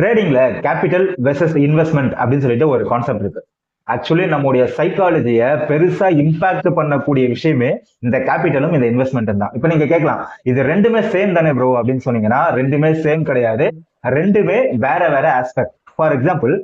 ட்ரேடிங்ல capital versus investment அப்படின்னு சொல்லிட்டு ஒரு கான்செப்ட் இருக்கு. ஆக்சுவலி நம்முடைய சைக்காலஜியை பெருசா இம்பாக்ட் பண்ணக்கூடிய விஷயமே இந்த கேபிட்டலும் இந்த இன்வெஸ்ட்மெண்ட்டும் தான். இப்போ நீங்க கேட்கலாம் இது ரெண்டுமே சேம் தானே ப்ரோ அப்படின்னு சொன்னீங்கன்னா ரெண்டுமே சேம் கிடையாது. ரெண்டுமே வேற வேற ஆஸ்பெக்ட் ஃபார் எக்ஸாம்பிள்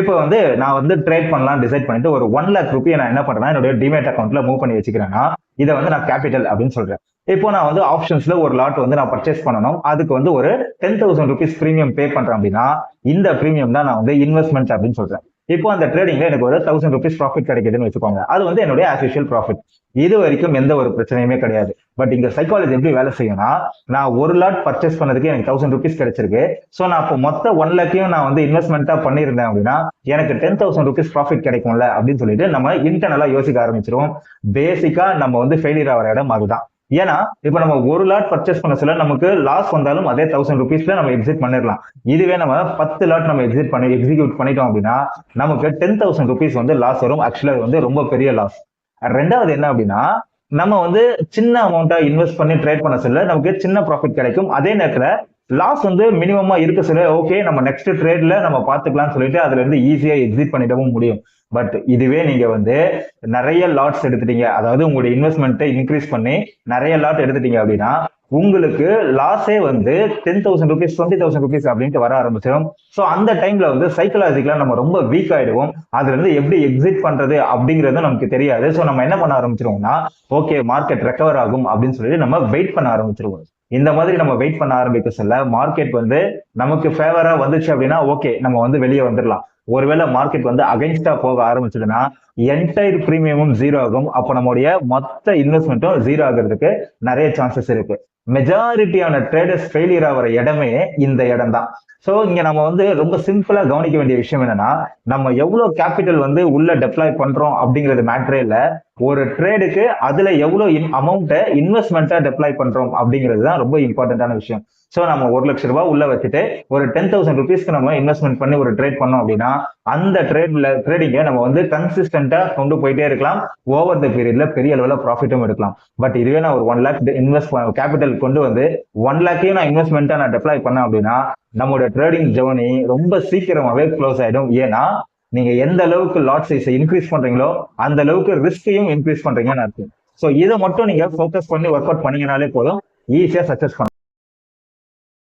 இப்போ வந்து நான் வந்து ட்ரேட் பண்ணலாம் டிசைட் பண்ணிட்டு ஒரு ஒன் லேக் ருபியை நான் என்ன பண்றேன்னா என்னுடைய டிமேட் அக்கௌண்ட்ல மூவ் பண்ணி வச்சுக்கிறேன்னா இதை வந்து நான் கேபிட்டல் அப்படின்னு சொல்றேன். இப்போ நான் வந்து ஆப்ஷன்ஸ்ல ஒரு லாட் வந்து நான் பர்ச்சேஸ் பண்ணணும். அதுக்கு வந்து ஒரு ten thousand rupees premium pay பண்றேன் அப்படின்னா இந்த ப்ரீமியம் தான் நான் வந்து இன்வெஸ்ட்மெண்ட் அப்படின்னு சொல்றேன். இப்போ அந்த ட்ரேடிங்ல எனக்கு ஒரு தௌசண்ட் ருபீஸ் ப்ராஃபிட் கிடைக்குதுன்னு வச்சுக்கோங்க. அது வந்து என்னுடைய ஆஸ் ப்ராஃபிட் இது வரைக்கும் எந்த ஒரு பிரச்சனையுமே கிடையாது. பட் இங்க சைக்காலஜி எப்படி வேலை செய்யும்னா நான் ஒரு லாட் பர்ச்சேஸ் பண்ணதுக்கு எனக்கு தௌசண்ட் ருபீஸ் கிடைச்சிருக்கு. ஸோ நான் இப்போ மொத்த ஒன் லேக்கையும் நான் வந்து இன்வெஸ்ட்மெண்ட்டா பண்ணியிருந்தேன் அப்படின்னா எனக்கு டென் தௌசண்ட் ருபீஸ் ப்ராஃபிட் கிடைக்கும்ல அப்படின்னு சொல்லிட்டு நம்ம இன்டர்னலா யோசிக்க ஆரம்பிச்சிருவோம். பேசிக்கா நம்ம வந்து ஃபெயிலியர் ஆகிற இடம் அதுதான். ஏன்னா இப்ப நம்ம ஒரு லாட் பர்ச்சேஸ் பண்ண சொல்ல நமக்கு லாஸ் வந்தாலும் அதே தௌசண்ட் ருபீஸ்ல நம்ம எக்ஸிட் பண்ணிடலாம் இதுவே நம்ம பத்து லாட் நம்ம எக்ஸிட் பண்ணி எக்ஸிக்யூட் பண்ணிட்டோம் அப்படின்னா நமக்கு டென் தௌசண்ட் ருபீஸ் வந்து லாஸ் வரும். ஆக்சுவலா அது வந்து ரொம்ப பெரிய லாஸ் ரெண்டாவது என்ன அப்படின்னா நம்ம வந்து சின்ன அமௌண்ட்டா இன்வெஸ்ட் பண்ணி ட்ரேட் பண்ண சொல்ல நமக்கு சின்ன ப்ராஃபிட் கிடைக்கும். அதே நேரத்துல லாஸ் வந்து மினிமமா இருக்க சொல்ல. ஓகே நம்ம நெக்ஸ்ட் ட்ரேட்ல நம்ம பாத்துக்கலாம்னு சொல்லிட்டு அதுல இருந்து ஈஸியா எக்ஸிட் பண்ணிடவும் முடியும். பட் இதுவே நீங்க வந்து நிறைய லாட்ஸ் எடுத்துட்டீங்க. அதாவது உங்களுடைய இன்வெஸ்ட்மெண்ட்டை இன்க்ரீஸ் பண்ணி நிறைய லாட் எடுத்துட்டீங்க அப்படின்னா உங்களுக்கு லாஸே வந்து ten thousand rupees twenty thousand rupees அப்படின்ட்டு வர ஆரம்பிச்சிடும். ஸோ அந்த டைம்ல வந்து சைக்கலாஜிக்கலா நம்ம ரொம்ப வீக் ஆயிடுவோம். அதுல இருந்து எப்படி எக்ஸிட் பண்றது அப்படிங்கிறது நமக்கு தெரியாது. ஸோ நம்ம என்ன பண்ண ஆரம்பிச்சிருவோம்னா ஓகே மார்க்கெட் ரெக்கவர் ஆகும் அப்படின்னு சொல்லிட்டு நம்ம வெயிட் பண்ண ஆரம்பிச்சிருவோம். இந்த மாதிரி நம்ம வெயிட் பண்ண ஆரம்பிக்க சொல்ல மார்க்கெட் வந்து நமக்கு ஃபேவரா வந்துச்சு அப்படின்னா ஓகே நம்ம வந்து வெளியே வந்துடலாம் ஒருவேளை மார்க்கெட் வந்து அகைன்ஸ்டா போக ஆரம்பிச்சதுன்னா என்டையர் ப்ரீமியமும் ஜீரோ ஆகும். அப்போ நம்மளுடைய மொத்த இன்வெஸ்ட்மெண்ட்டும் ஜீரோ ஆகிறதுக்கு நிறைய சான்சஸ் இருக்கு. மெஜாரிட்டியான ட்ரேடர்ஸ் ஃபெயிலியர் ஆகிற இடமே இந்த இடம் தான். ஸோ இங்க நம்ம வந்து ரொம்ப சிம்பிளா கவனிக்க வேண்டிய விஷயம் என்னன்னா நம்ம எவ்வளவு கேபிட்டல் வந்து உள்ள டெப்ளாய் பண்றோம் அப்படிங்கிறது மேட்ரே இல்ல. ஒரு ட்ரேடுக்கு அதுல எவ்வளவு அமௌண்ட்டை இன்வெஸ்ட்மெண்ட்டா டெப்ளாய் பண்றோம் அப்படிங்கிறது தான் ரொம்ப இம்பார்ட்டன்டான விஷயம். ஸோ நம்ம ஒரு லட்ச ரூபாய் உள்ள வச்சுட்டு ஒரு டென் தௌசண்ட் ருபீஸ்க்கு நம்ம இன்வெஸ்ட்மெண்ட் பண்ணி ஒரு ட்ரேட் பண்ணோம் அப்படின்னா அந்த ட்ரேட்ல ட்ரேடிங்கை நம்ம வந்து கன்சிஸ்டண்டா கொண்டு போயிட்டே இருக்கலாம். ஓவர் த பீரியட்ல பெரிய அளவில் ப்ராஃபிட்டும் எடுக்கலாம். பட் இதுவே நான் ஒரு ஒன் லேக் இன்வெஸ்ட் கேபிட்டல் கொண்டு வந்து ஒன் லேக்கையும் நான் இன்வெஸ்ட்மெண்ட்டா நான் டெப்ளாய் பண்ணேன் அப்படின்னா நம்மளோட ட்ரேடிங் ஜேர்னி ரொம்ப சீக்கிரமாவே க்ளோஸ் ஆயிடும். ஏன்னா நீங்க எந்த அளவுக்கு லாட் சைஸை இன்க்ரீஸ் பண்றீங்களோ அந்த அளவுக்கு ரிஸ்கையும் இன்க்ரீஸ் பண்றீங்கன்னு அர்த்தம். ஸோ இதை மட்டும் நீங்க ஃபோக்கஸ் பண்ணி ஒர்க் அவுட் பண்ணீங்கனாலே போதும் ஈஸியா சக்சஸ் பண்ணலாம்.